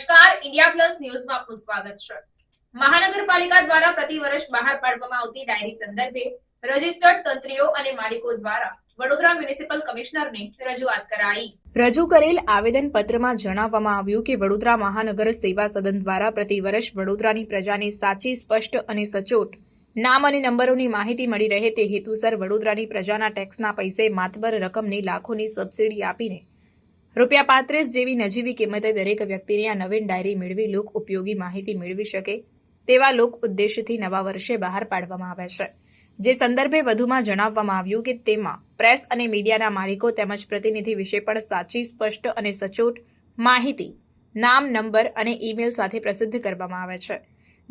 નમસ્કાર. India plus ન્યૂઝમાં આપનું સ્વાગત છે. મહાનગરપાલિકા દ્વારા પ્રતિ વર્ષ બહાર પાડવામાં આવતી ડાયરી સંદર્ભે રજિસ્ટર્ડ તંત્રીઓ અને માલિકો દ્વારા વડોદરા મ્યુનિસિપલ કમિશનરને રજૂઆત કરાઈ. રજૂ કરેલ આવેદન પત્રમાં જણાવવામાં આવ્યું કે વડોદરા મહાનગર સેવા સદન દ્વારા પ્રતિ વર્ષ વડોદરાની પ્રજાની સાચી, સ્પષ્ટ અને સચોટ નામ અને નંબરોની માહિતી મળી રહે તે હેતુસર વડોદરાની પ્રજાના ટેક્સના પૈસે માતબર રકમની લાખોની સબસિડી આપીને રૂપિયા પાંત્રીસ જેવી નજીવી કિંમતે દરેક વ્યક્તિને આ નવીન ડાયરી મેળવી લોક ઉપયોગી માહિતી મેળવી શકે તેવા લોક ઉદ્દેશથી નવા વર્ષે બહાર પાડવામાં આવે છે. જે સંદર્ભે વધુમાં જણાવવામાં આવ્યું કે તેમાં પ્રેસ અને મીડિયાના માલિકો તેમજ પ્રતિનિધિ વિશે પણ સાચી, સ્પષ્ટ અને સચોટ માહિતી, નામ, નંબર અને ઈમેલ સાથે પ્રસિદ્ધ કરવામાં આવે છે.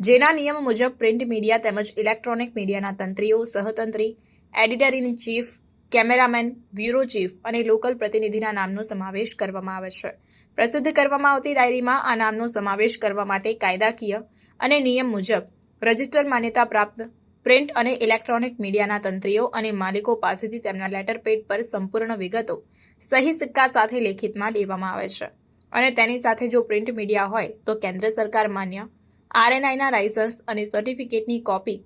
જેના નિયમ મુજબ પ્રિન્ટ મીડિયા તેમજ ઇલેક્ટ્રોનિક મીડિયાના તંત્રીઓ, સહતંત્રી editor in chief cameraman, bureau chief અને લોકલ પ્રતિનિધિના નામનો સમાવેશ કરવામાં આવે છે. પ્રસિદ્ધ કરવામાં આવતી ડાયરીમાં આ નામનો સમાવેશ કરવા માટે કાયદાકીય અને નિયમ મુજબ રજિસ્ટર માન્યતા પ્રાપ્ત, પ્રિન્ટ અને ઇલેક્ટ્રોનિક મીડિયાના તંત્રીઓ અને માલિકો પાસેથી તેમના લેટર પેડ પર સંપૂર્ણ વિગતો સહી સિક્કા સાથે લેખિતમાં લેવામાં આવે છે. અને તેની સાથે જો પ્રિન્ટ મીડિયા હોય તો કેન્દ્ર સરકાર માન્ય, આરએનઆઈના લાયસન્સ અને સર્ટિફિકેટની કોપી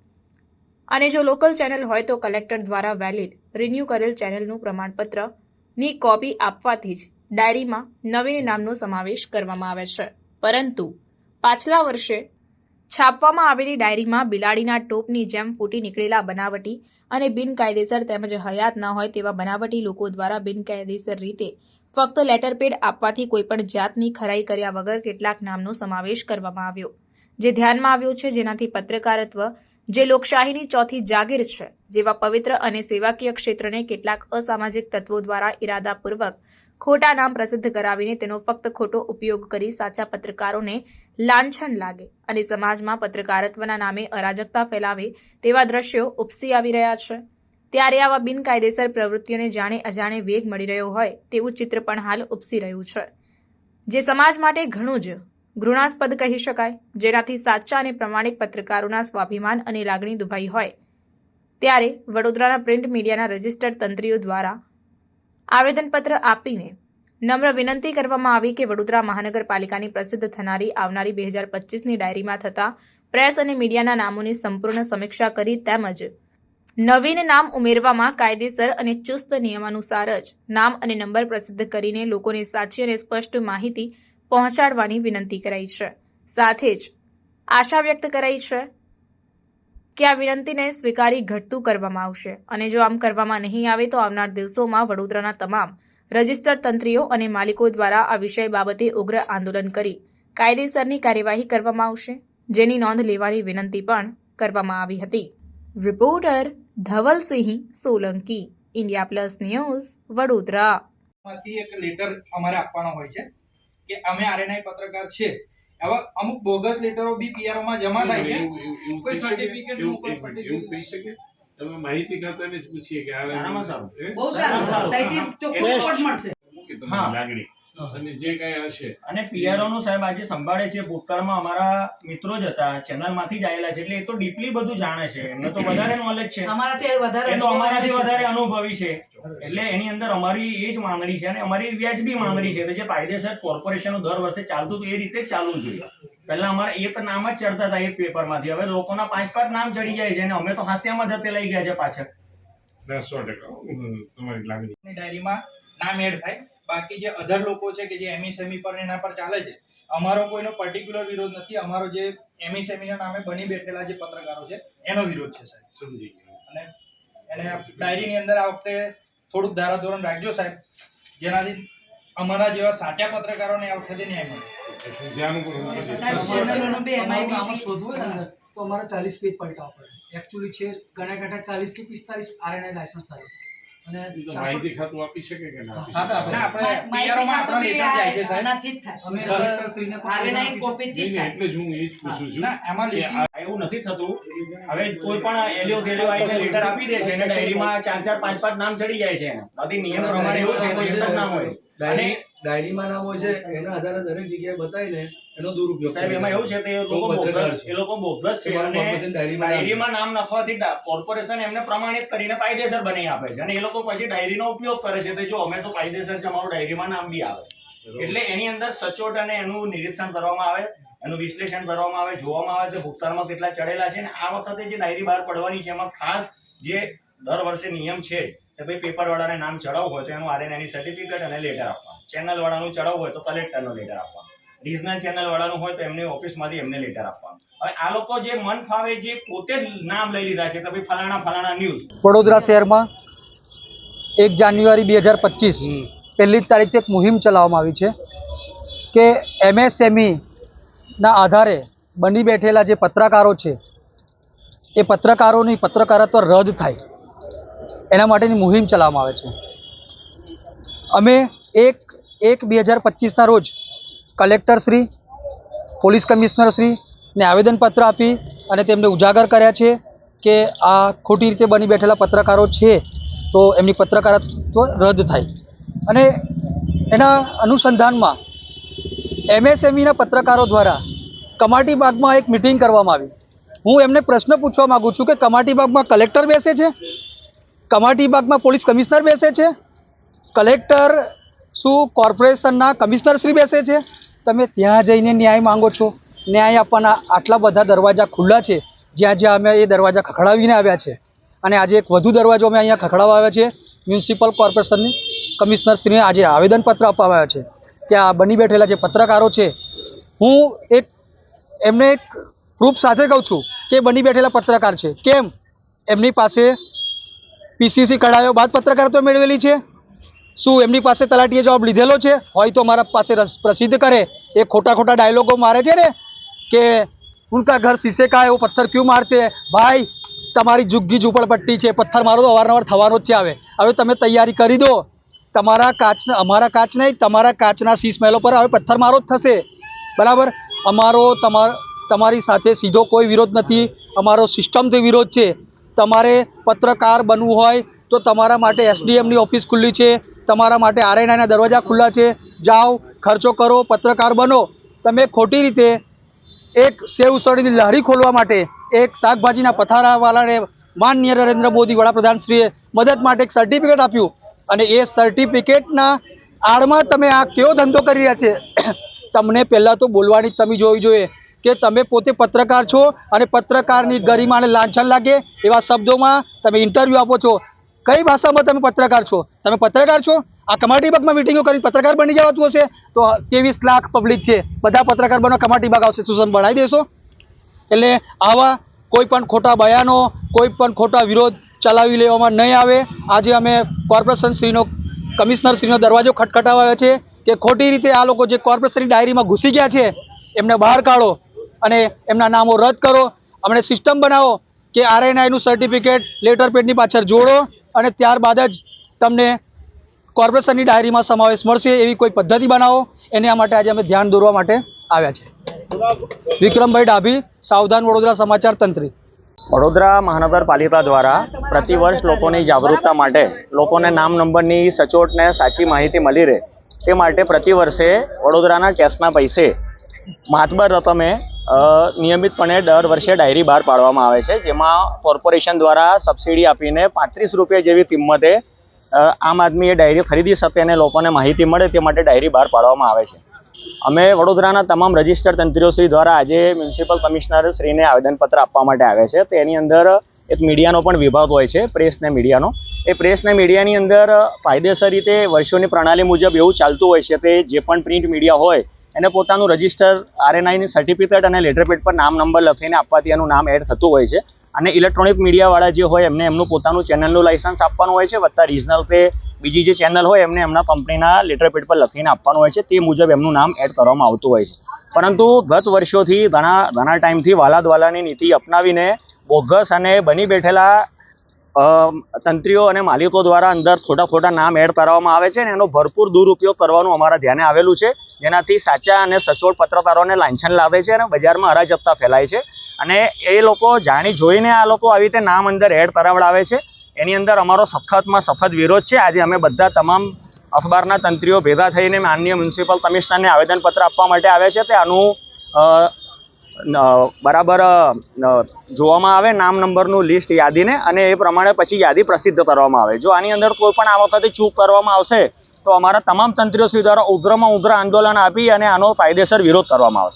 અને જો લોકલ ચેનલ હોય તો કલેક્ટર દ્વારા વેલિડ, રિન્યૂ કરેલ ચેનલનું પ્રમાણપત્રની કોપી આપવાથી જ ડાયરીમાં નવીન નામનો સમાવેશ કરવામાં આવે છે. પરંતુ પાછલા વર્ષે છાપવામાં આવેલી ડાયરીમાં બિલાડીના ટોપની જેમ ફૂટી નીકળેલા બનાવટી અને બિનકાયદેસર તેમજ હયાત ન હોય તેવા બનાવટી લોકો દ્વારા બિનકાયદેસર રીતે ફક્ત લેટરપેડ આપવાથી કોઈપણ જાતની ખરાઈ કર્યા વગર કેટલાક નામનો સમાવેશ કરવામાં આવ્યો. જે ધ્યાનમાં આવ્યો છે જેનાથી પત્રકારત્વ જે લોકશાહીની ચોથી જાગીર છે, જેવા પવિત્ર અને સેવાકીય ક્ષેત્રને કેટલાક અસામાજિક તત્વો દ્વારા ઇરાદાપૂર્વક ખોટા નામ પ્રસિદ્ધ કરાવીને તેનો ફક્ત ખોટો ઉપયોગ કરી સાચા પત્રકારોને લાંછન લાગે અને સમાજમાં પત્રકારત્વના નામે અરાજકતા ફેલાવે તેવા દ્રશ્યો ઉપસી આવી રહ્યા છે. ત્યારે આવા બિનકાયદેસર પ્રવૃત્તિઓને જાણે અજાણે વેગ મળી રહ્યો હોય તેવું ચિત્ર પણ હાલ ઉપસી રહ્યું છે. જે સમાજ માટે ઘણું જ ઘૃણાસ્પદ કહી શકાય. જેનાથી સાચા અને પ્રમાણિક પત્રકારોના સ્વાભિમાન અને લાગણી દુભાઈ હોય. ત્યારે વડોદરાના પ્રિન્ટ મીડિયાના રજિસ્ટર્ડ તંત્રીઓ દ્વારા આવેદનપત્ર આપીને નમ્ર વિનંતી કરવામાં આવી કે વડોદરા મહાનગરપાલિકાની પ્રસિદ્ધ થનારી આવનારી બે હજાર પચીસની ડાયરીમાં થતા પ્રેસ અને મીડિયાના નામોની સંપૂર્ણ સમીક્ષા કરી તેમજ નવીન નામ ઉમેરવામાં કાયદેસર અને ચુસ્ત નિયમાનુસાર જ નામ અને નંબર પ્રસિદ્ધ કરીને લોકોને સાચી અને સ્પષ્ટ માહિતી પહોંચાડવાની વિનંતી કરાઈ છે. સાથે જ આશા વ્યક્ત કરાઈ છે કે આ વિનંતીને સ્વીકારી ઘટતું કરવામાં આવશે. અને જો આમ કરવામાં નહીં આવે તો આવનાર દિવસોમાં વડોદરાના તમામ રજિસ્ટર તંત્રીઓ અને માલિકો દ્વારા આ વિષય બાબતે ઉગ્ર આંદોલન કરી કાયદેસરની કાર્યવાહી કરવામાં આવશે, જેની નોંધ લેવાની વિનંતી પણ કરવામાં આવી હતી. Reporter Dhavalsinh Solanki, India Plus News, Vadodara. એક લેટર અમારે આપવાનો હોય છે. કે અમે આરએનઆઈ પત્રકાર છે. હવે અમુક બોગસ લેટરો બી પીઆરઓ માં જમા થાય છે. કોઈ સર્ટિફિકેટ એવું- થઈ શકે? તમે માહિતી કરતાને જ પૂછીએ કે આ સારામાં સારું. બહુ સારું સારું. ચોખ્ખો રિપોર્ટ મળશે. હા. લાગણી. અને જે કઈ હશે. અને પીઆરઓ નું સાહેબ આજે સંભાળે છે. ભૂતકાળમાં અમારા મિત્રો જ હતા. ચેનલમાંથી જ આવેલા છે. એટલે એ તો ડીપલી બધું જાણે છે. એમને તો વધારે નોલેજ છે. અમારાથી વધારે એ તો અમારાથી વધારે અનુભવી છે. એટલે એની અંદર અમારી એ જ માંગણી છે અને અમારી વ્યાજબી માંગણી છે જે કાયદેસર કોર્પોરેશનો દર વર્ષે ચાલતું હતું એ રીતે જ ચાલવું જોઈએ. પહેલા અમારે એક નામ જ ચડતા હતા એક પેપરમાંથી. હવે લોકોના પાંચ પાંચ નામ ચડી જાય છે અને અમે તો હાસ્યામાં જતે લઈ ગયા છે પાછળ. સો ટકા. તમારી લાગણી. ડાયરીમાં નામ એડ થાય. બાકી જે અધર લોકો છે કે જે એમઈસેમી પર એના પર ચાલે છે અમારો કોઈનો પર્ટિક્યુલર વિરોધ નથી. અમારો જે એમઈસેમી ના નામે બની બેઠેલા જે પત્રકારો છે એનો વિરોધ છે સાહેબ. સમજી અને એને ડાયરીની અંદર આ વખતે થોડુંક ધારાધોરણ રાખજો સાહેબ. જેનાથી અમારા જેવા સાચા પત્રકારોને આ વખતે ન્યાય મળે. શોધવું અંદર તો અમારે ચાલીસ પેજ પલટાવવા પડે એકચ્યુઅલી છે ઘણા ઘણા ચાલીસ કે પિસ્તાલીસ આરએનઆઈ લાયસન્સ ધારક અને માહિતી ખાતું આપી શકે કે ના? આપણે આપણે થાય. થાય. એટલે જ હું એ જ પૂછું છું એમાં એવું નથી થતું. હવે કોઈ પણ એલિયો ગેલિયો આવીને લેટર આપી દે છે અને ડાયરીમાં ચાર ચાર પાંચ પાંચ નામ ચડી જાય છે એના. બાકી નિયમ પ્રમાણે એવું છે કોઈ એક નામ હોય. અને ડાયરી ડાયરીમાં નામ હોય છે એના આધારે દરેક જગ્યાએ બતાવીને એનો દુરુપયોગ સાહેબ એમાં એવું છે કે એ લોકો બોગસ એ લોકો બોગસ છે અને ડાયરીમાં નામ ડાયરીમાં નામ લખવાથી કોર્પોરેશન એમને પ્રમાણિત કરીને કાયદેસર બનાવી આપે છે. અને એ લોકો પછી ડાયરીનો ઉપયોગ કરે છે. તો જો અમે તો કાયદેસર છે અમારું ડાયરીમાં નામ બી આવે. એટલે એની અંદર સચોટ અને એનું નિરીક્ષણ કરવામાં આવે. એનું વિશ્લેષણ કરવામાં આવે જોવામાં આવે કે ભૂગતાનમાં કેટલા ચડેલા છે અને આ વખતે જે ડાયરી બહાર પડવાની છે એમાં ખાસ જે દર વર્ષે નિયમ છે કે ભાઈ પેપરવાળાને નામ ચડાવવું હોય તો એનું આરએનઆઈની સર્ટિફિકેટ અને લેટર આપવા ચેનલ વાળાનું ચડાવવું હોય તો કલેક્ટરનો લેટર આપવા રિજનલ ચેનલ વાળાનું હોય તો એમની ઓફિસમાંથી એમને લેટર આપવાનું. હવે આ લોકો જે મન ફાવે જે પોતે નામ લઈ લીધા છે કે ભાઈ ફલાણા ફલાણા ન્યૂઝ વડોદરા શહેરમાં એક જાન્યુઆરી બે હજાર પચીસ પહેલી જ તારીખથી એક મુહિમ ચલાવવામાં આવી છે કે એમએસએમઈના આધારે બની બેઠેલા જે પત્રકારો છે, એ પત્રકારોની પત્રકારત્વ રદ થાય. એના માટેની મુહિમ ચલાવવામાં આવે છે. અમે એક એક બે હજાર પચીસના રોજ કલેક્ટરશ્રી, પોલીસ કમિશનરશ્રીને આવેદનપત્ર આપી અને તેમને ઉજાગર કર્યા છે કે આ ખોટી રીતે બની બેઠેલા પત્રકારો છે, તો એમની પત્રકારત્વ રદ થાય. અને એના અનુસંધાનમાં એમએસએમઈના પત્રકારો દ્વારા કમાટી બાગમાં એક મિટિંગ કરવામાં આવી. હું એમને પ્રશ્ન પૂછવા માગું છું કે કમાટી બાગમાં કલેક્ટર બેસે છે? કમાટી બાગમાં પોલીસ કમિશનર બેસે છે? કલેક્ટર શું કોર્પોરેશનના કમિશનર શ્રી બેસે છે? તમે ત્યાં જઈને ન્યાય માંગો છો. ન્યાય આપવાના આટલા બધા દરવાજા ખુલ્લા છે. જ્યાં જ્યાં અમે એ દરવાજા ખખડાવીને આવ્યા છે. અને આજે એક વધુ દરવાજો અમે અહીંયા ખખડાવવા આવ્યા છે. મ્યુનિસિપલ કોર્પોરેશનની કમિશનરશ્રીને આજે આવેદનપત્ર અપાવ્યા છે. કે આ બની બેઠેલા જે પત્રકારો છે, હું એક એમને એક પ્રૂફ સાથે કહું છું કે બની બેઠેલા પત્રકાર છે. કેમ? એમની પાસે પીસીસી કઢાયો બાદ પત્રકારત્વ મેળવેલી છે. શું એમની પાસે તલાટીએ જવાબ લીધેલો છે? હોય તો મારા પાસે રસ- પ્રસિદ્ધ કરે. એ ખોટા ખોટા ડાયલોગો મારે છે ને, કે ઉનકા ઘર શીશે કા એવો પથ્થર ક્યુ મારતે ભાઈ, તમારી જુગ્ગી ઝૂંપડપટ્ટી છે. પથ્થર મારો તો અવારનવાર થવાનો જ છે આવે. હવે તમે તૈયારી કરી દો. તમારા કાચના અમારા કાચ નહીં, તમારા કાચના શીશ મહેલો પર હવે પથ્થરમારો જ થશે. બરાબર? અમારો, તમાર સાથે સીધો કોઈ વિરોધ નથી. અમારો સિસ્ટમથી વિરોધ છે. તમારે પત્રકાર બનવું હોય તો તમારા માટે એસડીએમની ઓફિસ ખુલ્લી છે. તમારા માટે આરએનઆઈના દરવાજા ખુલ્લા છે. જાઓ, ખર્ચો કરો, પત્રકાર બનો. તમે ખોટી રીતે એક સેવ ઉસળીની લારી ખોલવા માટે, એક શાકભાજીના પથારાવાળાને માનનીય નરેન્દ્ર મોદી વડાપ્રધાનશ્રીએ મદદ માટે એક સર્ટિફિકેટ આપ્યું. અને એ સર્ટિફિકેટના આડમાં તમે આ કેવો ધંધો કરી રહ્યા છે? તમને પહેલાં તો બોલવાની તમે જોવી જોઈએ કે તમે પોતે પત્રકાર છો અને પત્રકારની ગરિમાને લાંછન લાગે એવા શબ્દોમાં તમે ઇન્ટરવ્યૂ આપો છો. કઈ ભાષામાં તમે પત્રકાર છો? તમે પત્રકાર છો? આ કમાટી બાગમાં મિટિંગો કરી પત્રકાર બની જવાતું હશે? તો ત્રેવીસ લાખ પબ્લિક છે. બધા પત્રકાર બનો, કમાટી બાગ આવશે. તમે ભણાવી દેશો. એટલે આવા કોઈ પણ ખોટા બયાનો, કોઈ પણ ખોટા વિરોધ ચલાવી લેવામાં નહીં આવે. આજે અમે કોર્પોરેશન શ્રીનો કમિશનર શ્રીનો દરવાજો ખટખટાવ્યો છે કે ખોટી રીતે આ લોકો જે કોર્પોરેશનની ડાયરીમાં ઘૂસી ગયા છે, એમને બહાર કાઢો અને એમના નામો રદ કરો. અમને સિસ્ટમ બનાવો કે આરએનઆઈનું સર્ટિફિકેટ લેટર પેડની પાછળ જોડો અને ત્યારબાદ જ તમને કોર્પોરેશનની ડાયરીમાં સમાવેશ મળશે એવી કોઈ પદ્ધતિ બનાવો. એના માટે આજે અમે ધ્યાન દોરવા માટે આવ્યા છે વિક્રમભાઈ ડાભી, સાવધાન વડોદરા સમાચાર તંત્રી. વડોદરા મહાનગરપાલિકા દ્વારા પ્રતિવર્ષ લોકોની જાગૃતતા માટે લોકોને નામ નંબરની સચોટને સાચી માહિતી મળી રહે તે માટે પ્રતિવર્ષે વડોદરાના ટેક્સના પૈસે મહાતબર રકમે નિયમિતપણે દર વર્ષે ડાયરી બહાર પાડવામાં આવે છે, જેમાં કોર્પોરેશન દ્વારા સબસિડી આપીને પાંત્રીસ રૂપિયા જેવી કિંમતે આમ આદમી એ ડાયરી ખરીદી શકે અને લોકોને માહિતી મળે તે માટે ડાયરી બહાર પાડવામાં આવે છે. અમે વડોદરાના તમામ રજિસ્ટર તંત્રીઓશ્રી દ્વારા આજે મ્યુનિસિપલ કમિશનર શ્રીને આવેદનપત્ર આપવા માટે આવે છે. તેની અંદર એક મીડિયાનો પણ વિભાગ હોય છે, પ્રેસ ને મીડિયાનો. એ પ્રેસ ને મીડિયાની અંદર કાયદેસર રીતે વર્ષોની પ્રણાલી મુજબ એવું ચાલતું હોય છે કે જે પણ પ્રિન્ટ મીડિયા હોય, એને પોતાનું રજિસ્ટર આરએનઆઈની સર્ટિફિકેટ અને લેટરપેડ પર નામ નંબર લખીને આપવાથી એનું નામ એડ થતું હોય છે. અને ઇલેક્ટ્રોનિક મીડિયાવાળા જે હોય એમને એમનું પોતાનું ચેનલનું લાઇસન્સ આપવાનું હોય છે, વત્તા રિજનલ કે બીજી જે ચેનલ હોય એમને એમના કંપનીના લેટરપેડ પર લખીને આપવાનું હોય છે, તે મુજબ એમનું નામ એડ કરવામાં આવતું હોય છે. પરંતુ ગત વર્ષોથી ઘણા ઘણા ટાઈમથી વાલાદવાલાની નીતિ અપનાવીને બોગસ અને બની બેઠેલા તંત્રીઓ અને માલિકો દ્વારા અંદર ખોટા ખોટા નામ એડ કરવામાં આવે છે અને એનો ભરપૂર દુરુપયોગ કરવાનું અમારા ધ્યાને આવેલું છે. જેનાથી સાચા અને સચોટ પત્રકારોને લાંછન લાવે છે અને બજારમાં અરાજકતા ફેલાય છે. અને એ લોકો જાણી જોઈને આ લોકો આવી રીતે નામ અંદર એડ કરાવડાવે છે. એની અંદર અમારો સખતમાં સખત વિરોધ છે. આજે અમે બધા તમામ અખબારના તંત્રીઓ ભેગા થઈને માનનીય મ્યુનિસિપલ કમિશનરને આવેદનપત્ર આપવા માટે આવ્યા છે. તે આનું બરાબર જોવામાં આવે, નામ નંબરનું લિસ્ટ યાદીને અને એ પ્રમાણે પછી યાદી પ્રસિદ્ધ કરવામાં આવે. જો આની અંદર કોઈ પણ આ વખતે ચૂક કરવામાં આવશે, તો અમારા તમામ તંત્રીઓ શ્રી દ્વારા ઉગ્રમાં ઉગ્ર આંદોલન આપી અને આનો કાયદેસર વિરોધ કરવામાં આવશે.